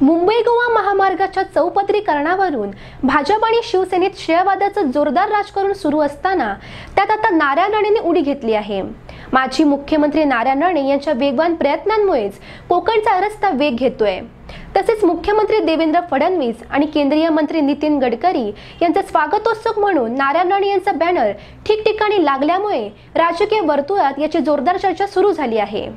मुंबई गोवा महामार्गाच्या चौपदरीकरणावरून भाजप आणि शिवसेनेत श्रेयवादाचं जोरदार राजकारण सुरू असताना त्यात आता नारायण राणेने उडी घेतली आहे. माजी मुख्यमंत्री नारायण राणे यांच्या वेगवान प्रयत्नांमुळेच कोकणचा रस्ता वेग घेतोय. तसेच मुख्यमंत्री देवेंद्र फडणवीस आणि केंद्रीय मंत्री नितीन गडकरी यांचा स्वागतोत्सव म्हणून नारायण राणे यांचा बॅनर ठिकठिकाणी लागल्यामुळे राजकीय वर्तुळात याची जोरदार चर्चा सुरू झाली आहे.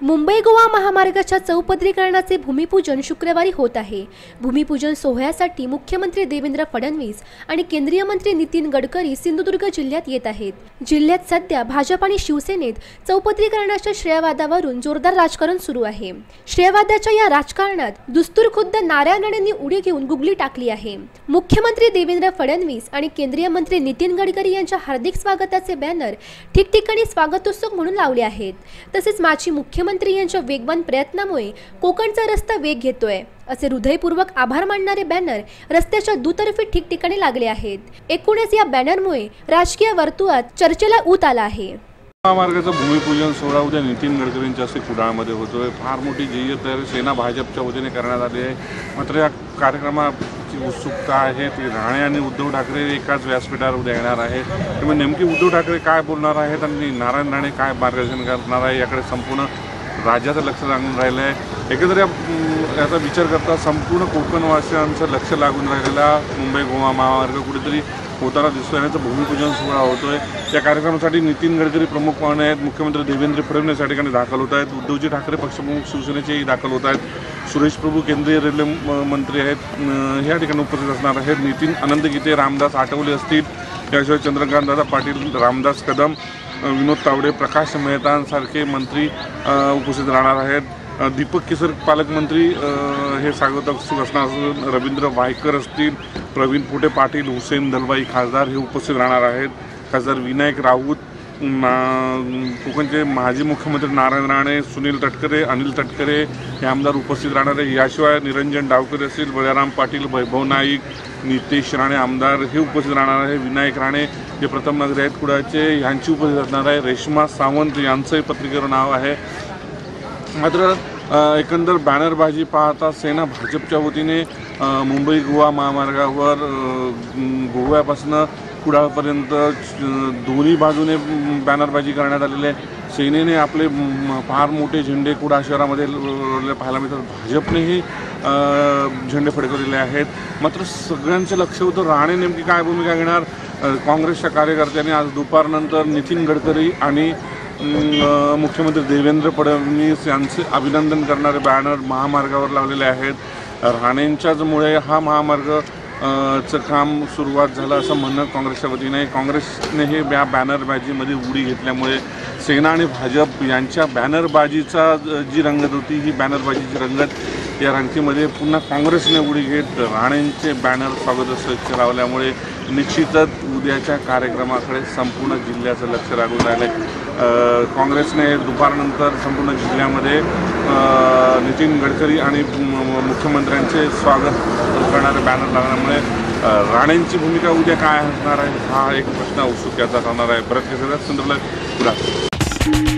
मुंबई गोवा महामार्गाच्या चौपदरीकरणाचे भूमिपूजन शुक्रवारी होत आहे. भूमिपूजन सोहळ्यासाठी मुख्यमंत्री देवेंद्र फडणवीस आणि केंद्रीय मंत्री नितीन गडकरी सिंधुदुर्ग जिल्ह्यात येत आहेत. जिल्ह्यात सध्या भाजप आणि शिवसेनेत चौपदरीकरणाच्या श्रेयवादावरून जोरदार राजकारण सुरू आहे. श्रेयवादाच्या या राजकारणात दुस्तूर खुद्द नारायणांनी उडी घेऊन गुगली टाकली आहे. मुख्यमंत्री देवेंद्र फडणवीस आणि केंद्रीय मंत्री नितीन गडकरी यांच्या हार्दिक स्वागताचे बॅनर ठिकठिकाणी स्वागतोत्सुक म्हणून लावले आहेत. तसेच माजी मुख्यमंत्री मुख्यमंत्री यांच्या वेगवान प्रयत्नामुळे कोकणचा रस्ता वेग घेतोय. असे हृदयपूर्वक आभार मानणारे बॅनर रस्त्याच्या दुतर्फी ठिकठिकाणी लागले आहेत. एकूणच या बॅनरमुळे राजकीय वर्तुळात चर्चेला ऊत आला आहे. महामार्गाचं भूमिपूजन सोहळा उद्या नितीन गडकरींच्या हस्ते कुडाळमध्ये होतोय. फार मोठी जय्यत तयारी सेना भाजपच्या वतीने करण्यात आली आहे. मात्र या कार्यक्रमाची उत्सुकता आहे ती राणे आणि उद्धव ठाकरे एकाच व्यासपीठावर उद्या येणार आहे त्यामुळे नेमकी उद्धव ठाकरे काय बोलणार आहेत आणि नारायण राणे काय मार्गदर्शन करणार आहे याकडे संपूर्ण राज्याचं लक्ष लागून राहिलं आहे एकंदर याचा विचार करता संपूर्ण कोकणवासियांचं लक्ष लागून राहिलेला मुंबई गोवा महामार्ग कुठेतरी होताना दिसतोय आणि याचं भूमिपूजन सोहळा होतोय. या कार्यक्रमासाठी नितीन गडकरी प्रमुख पाहुणे आहेत. मुख्यमंत्री देवेंद्र फडणवीस या ठिकाणी दाखल होत आहेत. उद्धवजी ठाकरे पक्षप्रमुख शिवसेनेचेही दाखल होत आहेत. सुरेश प्रभू केंद्रीय रेल्वे म- मंत्री आहेत. ह्या या ठिकाणी उपस्थित असणार आहेत नितीन आनंद गीते रामदास आठवले असतील. याशिवाय चंद्रकांत दादा पाटील रामदास कदम विनोद तावडे प्रकाश मेहतांसारखे मंत्री उपस्थित राहणार आहेत. दीपक केसर पालकमंत्री हे स्वागत उत्सुक असणार असून रवींद्र वायकर असतील प्रवीण पुटे पाटील हुसेन दलबाई खासदार हे उपस्थित राहणार आहेत. खासदार विनायक राऊत कोकणचे माजी मुख्यमंत्री नारायण राणे सुनील तटकरे अनिल तटकरे हे आमदार उपस्थित राहणार आहे याशिवाय निरंजन डावकर असतील बळीराम पाटील वैभव नाईक नितेश राणे आमदार हे उपस्थित राहणार आहे विनायक राणे जे प्रथम नगरी आहेत कुडाळचे यांची उपस्थित असणार आहे. रेश्मा सावंत यांचंही पत्रिकेवर नाव आहे. मात्र एकंदर बॅनरबाजी पाहता सेना भाजपच्या वतीने मुंबई गोवा महामार्गावर गोव्यापासनं गोव्यापासून कुडाळपर्यंत दोन्ही बाजूने बॅनरबाजी करण्यात आलेली आहे सेनेने आपले फार मोठे झेंडे कुडाळ शहरामध्ये पाहायला मिळतात. भाजपनेही झेंडे फडकवलेले आहेत. मात्र सगळ्यांचं लक्ष होतं राणे नेमकी काय भूमिका घेणार? काँग्रेसच्या कार्यकर्त्यांनी आज दुपारनंतर नितीन गडकरी आणि मुख्यमंत्री देवेंद्र फडणवीस यांचे अभिनंदन करणारे बॅनर महामार्गावर लावलेले आहेत. राणेंच्याचमुळे हा महामार्ग चं काम सुरुवात झालं असं म्हणणं काँग्रेसच्या वतीने काँग्रेसने हे या बॅनरबाजीमध्ये उडी घेतल्यामुळे सेना आणि भाजप यांच्या बॅनरबाजीचा जी रंगत होती ही बॅनरबाजीची रंगत या रंगतीमध्ये पुन्हा काँग्रेसने उडी घेत राणेंचे बॅनर स्वागत लावल्यामुळे निश्चितच उद्याच्या कार्यक्रमाकडे संपूर्ण जिल्ह्याचं लक्ष लागून राहिलं आहे काँग्रेसने दुपारनंतर संपूर्ण जिल्ह्यामध्ये नितीन गडकरी आणि मुख्यमंत्र्यांचे स्वागत करणारे बॅनर लागल्यामुळे राणेंची भूमिका उद्या काय असणार आहे हा एक प्रश्न औत्सुक्याचा राहणार आहे. परत कसं संदर्भात पुढा